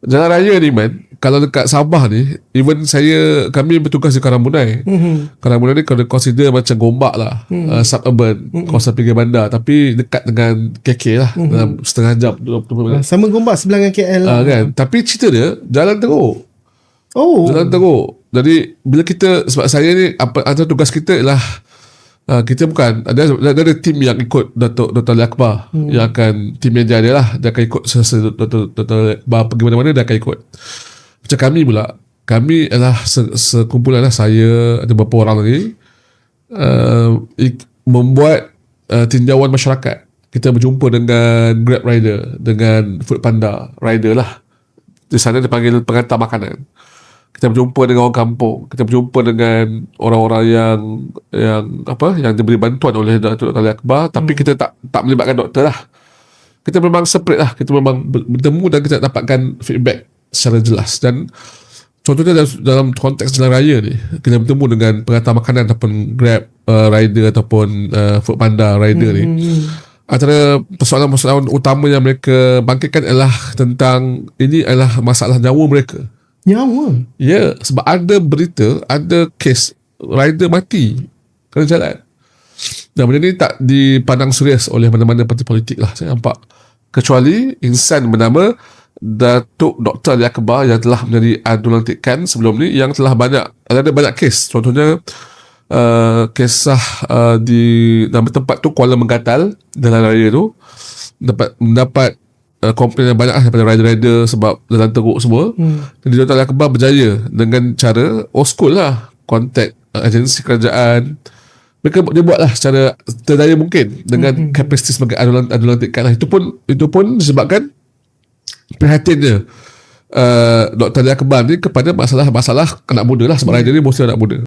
Jalan raya ni man Kalau dekat Sabah ni Even saya Kami bertugas di Karambunai Mhm. Karambunai ni kalau consider macam gombak lah Hmm. uh, Suburban Kawasan pinggir bandar Tapi dekat dengan KK lah Hmm. Dalam setengah jam 20 minit Sama gombak sebelah dengan KL lah. uh, kan Tapi cerita dia Jalan teruk Oh. Jalan teruk Jadi Bila kita Sebab saya ni apa, Antara tugas kita ialah uh, Kita bukan ada, ada, ada tim yang ikut Datuk Dr. Ali Akbar hmm. Yang akan Tim yang dia ada lah Dia akan ikut Selesa Dr. Dr. Ali Akbar Pergi mana-mana Dia akan ikut Macam kami pula Kami adalah se- Sekumpulan lah Saya Ada beberapa orang lagi uh, ik- Membuat uh, Tinjauan masyarakat Kita berjumpa dengan Grab rider Dengan Food Panda Rider lah di sana dia panggil pengantar makanan. Kita berjumpa dengan orang kampung. Kita berjumpa dengan orang-orang yang yang apa yang diberi bantuan oleh Datuk Ali Akbar tapi kita tak tak melibatkan doktor lah. Kita memang separate lah. Kita memang ber- bertemu dan kita dapatkan feedback secara jelas dan contohnya dalam, dalam konteks jalan raya ni kita bertemu dengan pengantar makanan ataupun Grab uh, rider ataupun uh, Food Panda rider ni antara persoalan-persoalan utama yang mereka bangkitkan adalah tentang ini adalah masalah nyawa mereka. Nyawa. Ya, sebab ada berita, ada kes rider mati kerana jalan. Dan benda ni tak dipandang serius oleh mana-mana parti politik lah saya nampak. Kecuali insan bernama Datuk Dr. Ali Akbar yang telah menjadi dilantikkan sebelum ni yang telah banyak ada banyak kes. Contohnya uh, kisah uh, di nama tempat tu Kuala Menggatal dalam raya tu dapat mendapat uh, komplain yang banyak lah daripada rider-rider sebab jalan teruk semua. Hmm. Jadi. Ali Akbar berjaya dengan cara old school lah contact uh, agensi kerajaan mereka dia buat lah secara terdaya mungkin dengan hmm. kapasiti sebagai adulan adulantikan lah. Itu pun itu pun disebabkan perhatiannya uh, Dr. Ali Akbar ni kepada masalah-masalah anak muda lah sebab rider ni mostly anak muda.